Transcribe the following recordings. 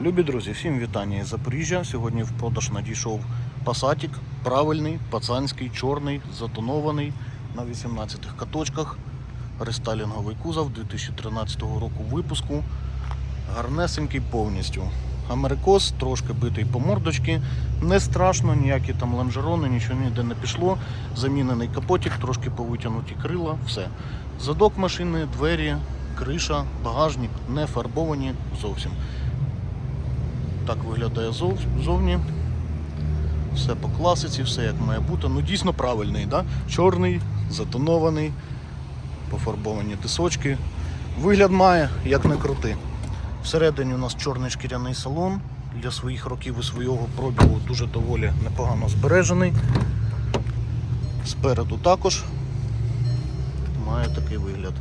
Любі друзі, всім вітання із Запоріжжя. Сьогодні в продаж надійшов пасатік, правильний, пацанський, чорний, затонований на 18 каточках. Рестайлінговий кузов 2013 року випуску. Гарнесенький повністю. Америкос, трошки битий по мордочки. Не страшно, ніякі там лонжерони, нічого ніде не пішло. Замінений капотик, трошки повитягнуті крила, все. Задок машини, двері, криша, багажник не фарбовані зовсім. Так виглядає зов- зовні. Все по класиці, все як має бути. Ну дійсно правильний, да? чорний, затонований, пофарбовані тисочки. Вигляд має, як не крути. Всередині у нас чорний шкіряний салон. Для своїх років і свого пробігу дуже доволі непогано збережений. Спереду також має такий вигляд.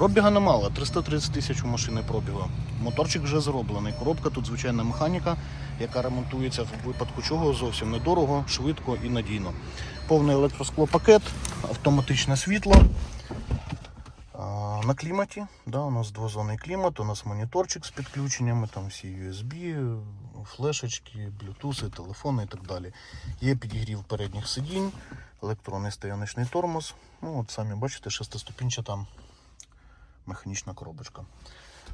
Пробіга немало, 330 тисяч у машини пробігу. Моторчик вже зроблений. Коробка тут звичайна механіка, яка ремонтується в випадку чого зовсім недорого, швидко і надійно. Повний електросклопакет, автоматичне світло. На кліматі, да, у нас двозонний клімат, у нас моніторчик з підключеннями, там всі USB, флешечки, блютуси, телефони і так далі. Є підігрів передніх сидінь, електронний стояночний тормоз. Ну, от самі бачите, шестиступінчата механічна коробочка.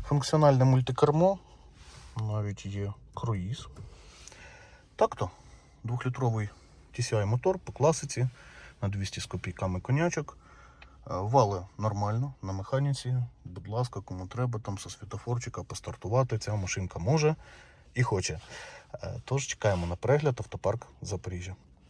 Функціональне мультикермо, навіть є круїз. Так-то, двохлітровий TCI мотор по класиці на 200 з копійками конячок. Е, Вали нормально на механіці. Будь ласка, кому треба там со світофорчика постартувати. Ця машинка може і хоче. Е, Тож чекаємо на перегляд автопарк Запоріжжя.